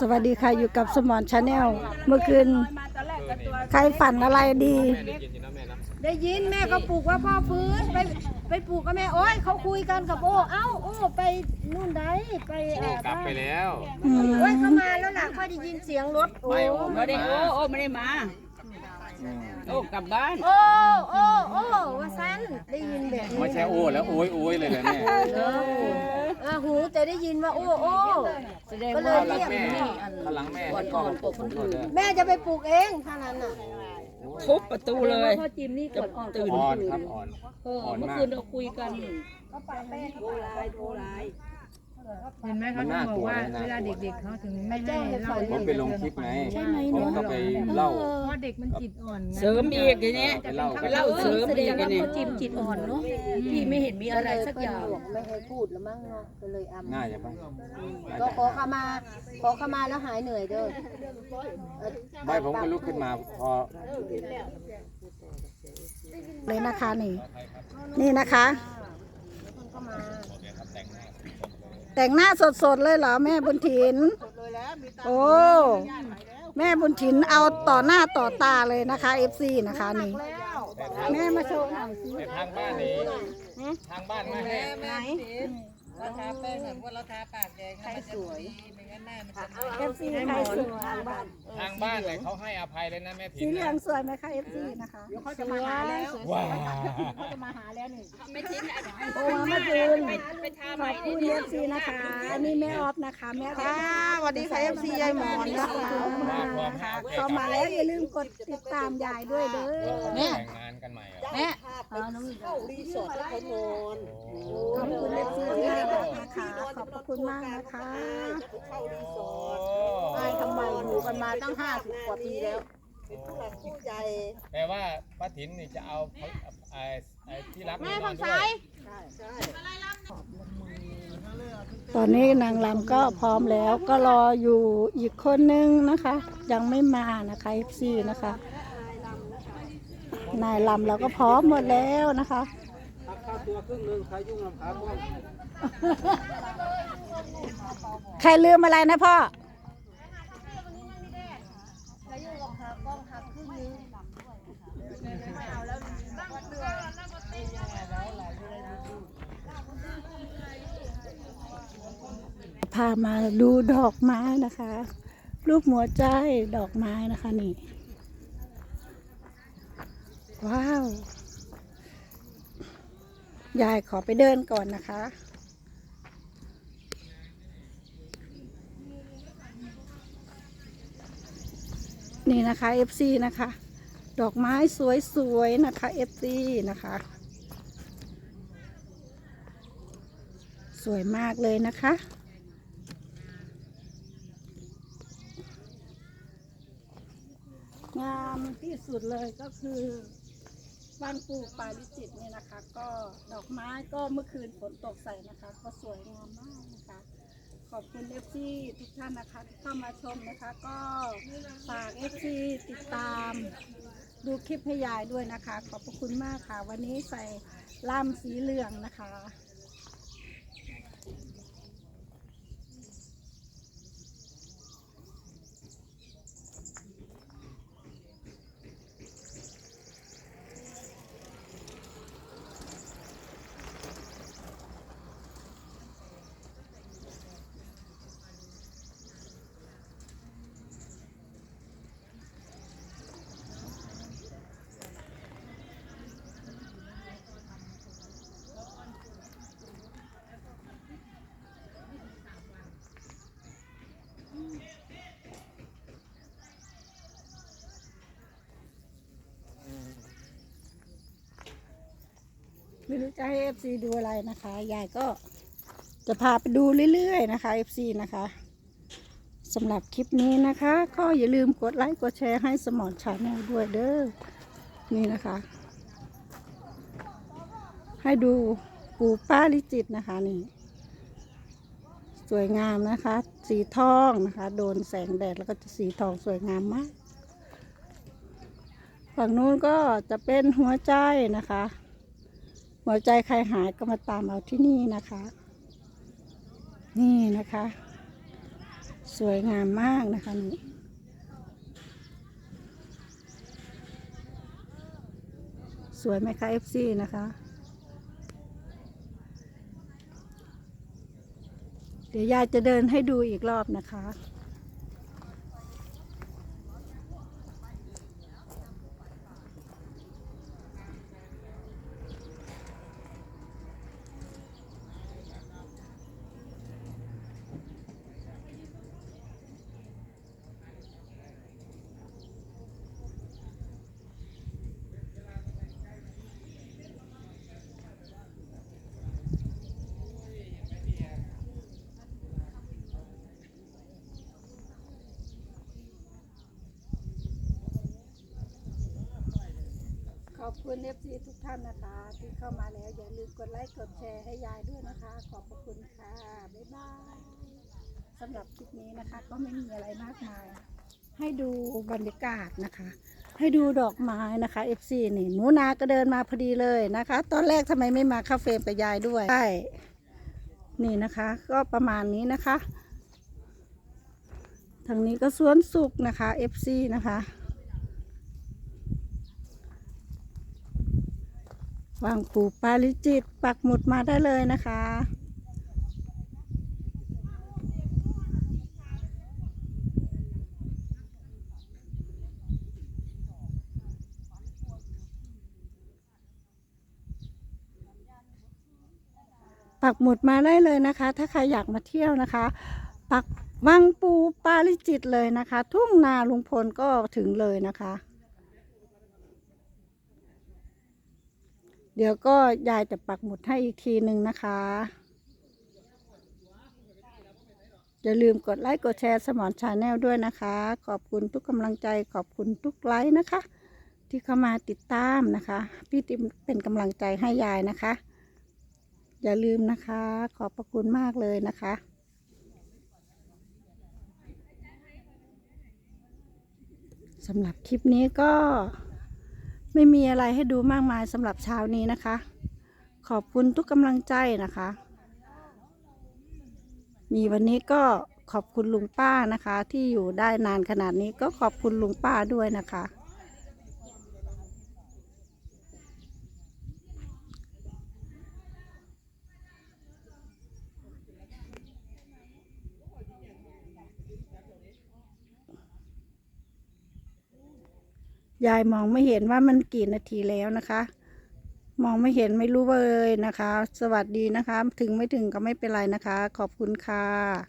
สวัสดีค่ะอยู่กับสมอนชาแนลเมื่อคืนใครฝันอะไรดี ได้ยินแม่ก็ปลูกว่าพ่อฟื้นไปไปปลูกกับแม่โอ้ยเขาคุยกันกับโอ้เอ้าโอ้ไปนู่นได้ไปโอ้กลับไปแล้วอืมโอ้ยเขามาแล้วล่ะเขาได้ยินเสียงรถโอ้ไม่โอ้ไม่ได้โอ้โอ้ไม่ได้มาโอ้กลับบ้าน โอ้โอ้โอ้ว่าซันได้ยินแบบนี้ไม่ใช่โอ้แล้วโอ้ยโอ้ยเลยนะแม่เออเออหูแต่ได้ยินว่าโอ้โอ้แสดงก็เลว่ายหลัเรีงยกแม่ข้างหลังแม่ก็ปกคนอื่นแม่จะไปปลูกเองท่านั้นน่ะทุบประตูเลยพ่อจิมนี่กดอ่อนตื่นอ่อนครับอ่อน เอออ่อนเมื่อมากคืนเราคุยกัน เห็นไหมเขาถึงบอกว่าเวลาเด็กๆเขาถึงไม่ให้เล่าผมไปลงคลิปไงใช่ไหมผมเนาะก็ไปเล่าเพราะเด็กมันจิตอ่อนไงเสริมอีกอย่างเนี้ยไปเล่าไปเล่าเสริมแสดอีงกอว่าย่างเนี้ยพ่อจิมจิตอ่อนเนาะพี่ไม่เห็นมีอะไรสักอย่างบอกไม่ให้พูดแล้วมั้งเนาะก็เลยอำง่ายจะไปก็ขอขมา ขอขมาแล้วหายเหนื่อยเด้อไม่ผมก็ลุกขึ้นมาพอ เลยนะคะนี่ นี่นะคะ แต่งหน้าสดๆเลยเหรอแม่บุญถินโอ้แม่บุญถินเอาต่อหน้าต่อตาเลยนะคะเอฟซีนะคะนี่แม่มาโชว์หน่อยสิแต่ทางบ้านนี้ทางบ้านมาให้ไหนเอฟซีใครสวย ทางบ้านเนี่ยเขาให้อภัยเลยนะแม่ผิสีนเหลืองสวยไหมคะเอฟซีนะคะเขาจะมาหาแล้วว้าโอ้เมื่อคืนขอบคุณเอฟซีนะคะอันนี้แม่ออฟนะคะแม่ออฟสวัสดีค่ะเอฟซียายหมอนนะขอบคุณมากนะคะเข้ามาแล้วอย่าลืมกดติดตามยายด้วยเด้อแต่งงานกันใหม่เหรอแม่ขอบคุณเอฟซีที่ให้รักนะคะขอบพระคุณมากนะคะ โอ้ ไอ้ทำไมอยู่ กันมาตั้งห้าสิบกว่าปีแล้วแปลว่าป้าถินนี่จะเอาไอ้ไอ้ที่รักแม่นี่นอนคำด้ไซวยตอนนี้นางลำก็พร้อมแล้วก็รออยู่อีกคนนึงนะคะ ยังไม่มานะคะเอฟซีนะคะ นายลำเราก็พร้อมหมดแล้วนะคะใครลืมอะไรนะพ่อามาดูดอกไม้นะคะ รูปหัวใจดอกไม้นะคะนี่ ว้าว ยายขอไปเดินก่อนนะคะ นี่นะคะ FC นะคะ ดอกไม้สวยๆนะคะ FC นะคะสวยมากเลยนะคะ งามที่สุดเลยก็คือบ้านปูปาลิจิตเนี่ยนะคะ ก็ดอกไม้ก็เมื่อคืนฝนตกใส่นะคะ ก็สวยงามมากนะคะ ขอบคุณเอฟซีทุกท่านนะคะที่เข้ามาชมนะคะ ก็ฝากเอฟซีติดตามดูคลิปให้ยายด้วยนะคะ ขอบพระคุณมากค่ะ วันนี้ใส่ล่ามสีเหลืองนะคะ ไม่รู้จะให้เอฟซีดูอะไรนะคะยายก็จะพาไปดูเรื่อยๆนะคะเอฟซีนะคะสำหรับคลิปนี้นะคะ ก็อย่าลืมกดไลค์กดแชร์ให้สมอนชาแนลด้วยเด้อนี่นะคะ ให้ดูปูป้าลิจิตนะคะนี่ สวยงามนะคะ สีทองนะคะ โดนแสงแดดแล้วก็จะสีทองสวยงามมาก ฝั่งนู้นก็จะเป็นหัวใจนะคะ หัวใจใครหายก็มาตามเอาที่นี่นะคะ นี่นะคะ สวยงามมากนะคะนี่สวยไหมคะ FC นะคะ เดี๋ยวยายจะเดินให้ดูอีกรอบนะคะ อบคุณ FC ทุกท่านนะคะ ที่เข้ามาแล้ว อย่าลืมกดไลค์กดแชร์ให้ยายด้วยนะคะ ขอบพระคุณค่ะ บ๊ายบายสำหรับคลิปนี้นะคะ ก็ไม่มีอะไรมากมาย ให้ดูบรรยากาศนะคะ ให้ดูดอกไม้นะคะ FC นี่หนูนาก็เดินมาพอดีเลยนะคะ ตอนแรกทำไมไม่มาเข้าเฟรมกับยายด้วยใช่นี่นะคะ ก็ประมาณนี้นะคะทางนี้ก็สวนสุขนะคะ FC นะคะ วางปูปาลิจิตปักหมุดมาได้เลยนะคะ ปักหมุดมาได้เลยนะคะ ถ้าใครอยากมาเที่ยวนะคะ ปักวังปูปาลิจิตเลยนะคะ ทุ่งนาลุงพลก็ถึงเลยนะคะ เดี๋ยวก็ยายจะปักหมุดให้อีกทีหนึ่งนะคะ อย่าลืมกดไลค์กดแชร์สมอนชาแนลด้วยนะคะ ขอบคุณทุกกำลังใจขอบคุณทุกไลค์นะคะ ที่เข้ามาติดตามนะคะ พี่ติมเป็นกำลังใจให้ยายนะคะ อย่าลืมนะคะ ขอบพระคุณมากเลยนะคะสำหรับคลิปนี้ก็ ไม่มีอะไรให้ดูมากมายสำหรับเช้านี้นะคะ ขอบคุณทุกกำลังใจนะคะ มีวันนี้ก็ขอบคุณลุงป้านะคะ ที่อยู่ได้นานขนาดนี้ก็ขอบคุณลุงป้าด้วยนะคะ ยายมองไม่เห็นว่ามันกี่นาทีแล้วนะคะ มองไม่เห็นไม่รู้เลยนะคะ สวัสดีนะคะ ถึงไม่ถึงก็ไม่เป็นไรนะคะ ขอบคุณค่ะ